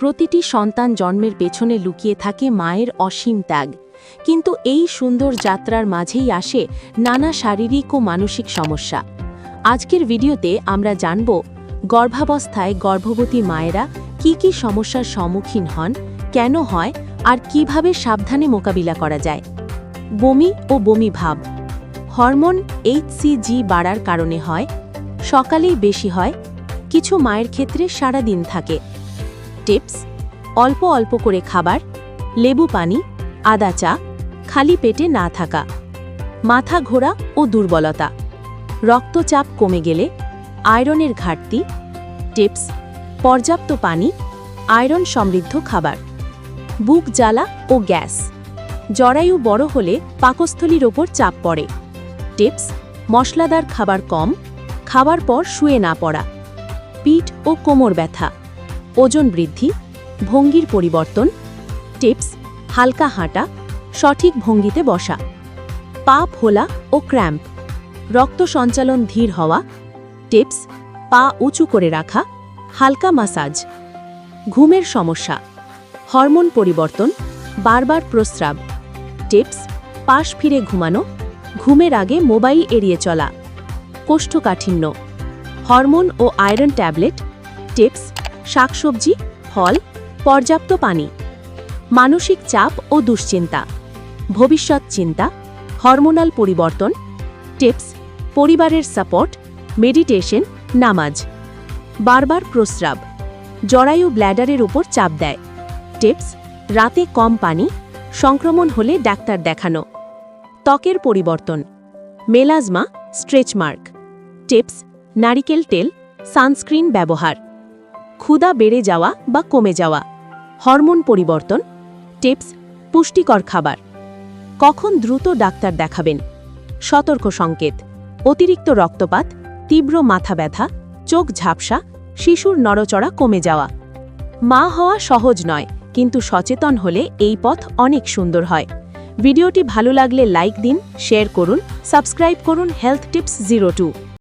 প্রতিটি সন্তান জন্মের পেছনে লুকিয়ে থাকে মায়ের অসীম ত্যাগ। কিন্তু এই সুন্দর যাত্রার মাঝেই আসে নানা শারীরিক ও মানসিক সমস্যা। আজকের ভিডিওতে আমরা জানব, গর্ভাবস্থায় গর্ভবতী মায়েরা কি কি সমস্যার সম্মুখীন হন, কেন হয়, আর কীভাবে সাবধানে মোকাবিলা করা যায়। বমি ও বমি ভাব। হরমোন এইচসিজি বাড়ার কারণে হয়, সকালেই বেশি হয়, কিছু মায়ের ক্ষেত্রে সারা দিন থাকে। টিপস, অল্প অল্প করে খাবার, লেবু পানি, আদা চা, খালি পেটে না থাকা, মাথা ঘোরা ও দুর্বলতা, রক্তচাপ কমে গেলে, আয়রনের ঘাটতি, টিপস, পর্যাপ্ত পানি, আয়রন সমৃদ্ধ খাবার, বুক জ্বালা ও গ্যাস, জরায়ু বড় হলে পাকস্থলীর ওপর চাপ পড়ে, টিপস, মশলাদার খাবার কম, খাবার পর শুয়ে না পড়া, পিঠ ও কোমর ব্যথা। ওজন বৃদ্ধি, ভঙ্গির পরিবর্তন, টিপস, হালকা হাঁটা, সঠিক ভঙ্গিতে বসা, পা ফোলা ও ক্র্যাম্প, রক্ত সঞ্চালন ধীর হওয়া, টিপস, পা উঁচু করে রাখা, হালকা মাসাজ, ঘুমের সমস্যা, হরমোন পরিবর্তন, বারবার প্রস্রাব, টিপস, পাশ ফিরে ঘুমানো, ঘুমের আগে মোবাইল এড়িয়ে চলা, কোষ্ঠকাঠিন্য, হরমোন ও আয়রন ট্যাবলেট, টিপস শাকসবজি, ফল, পর্যাপ্ত পানি, মানসিক চাপ ও দুশ্চিন্তা, ভবিষ্যৎ চিন্তা, হরমোনাল পরিবর্তন, টিপস, পরিবারের সাপোর্ট, মেডিটেশন, নামাজ। বারবার প্রস্রাব, জরায়ু ব্ল্যাডারের উপর চাপ দেয়। টিপস, রাতে কম পানি, সংক্রমণ হলে ডাক্তার দেখানো। ত্বকের পরিবর্তন, মেলাজমা স্ট্রেচ মার্ক টিপস, নারিকেল তেল, সানস্ক্রিন ব্যবহার। ক্ষুধা বেড়ে যাওয়া বা কমে যাওয়া। হরমোন পরিবর্তন। টিপস, পুষ্টিকর খাবার। কখন দ্রুত ডাক্তার দেখাবেন? সতর্ক সংকেত। অতিরিক্ত রক্তপাত, তীব্র মাথা ব্যথা, চোখ ঝাপসা, শিশুর নড়চড়া কমে যাওয়া। মা হওয়া সহজ নয়, কিন্তু সচেতন হলে এই পথ অনেক সুন্দর হয়। ভিডিওটি ভালো লাগলে লাইক দিন, শেয়ার করুন, সাবস্ক্রাইব করুন হেলথ টিপস জিরো টু।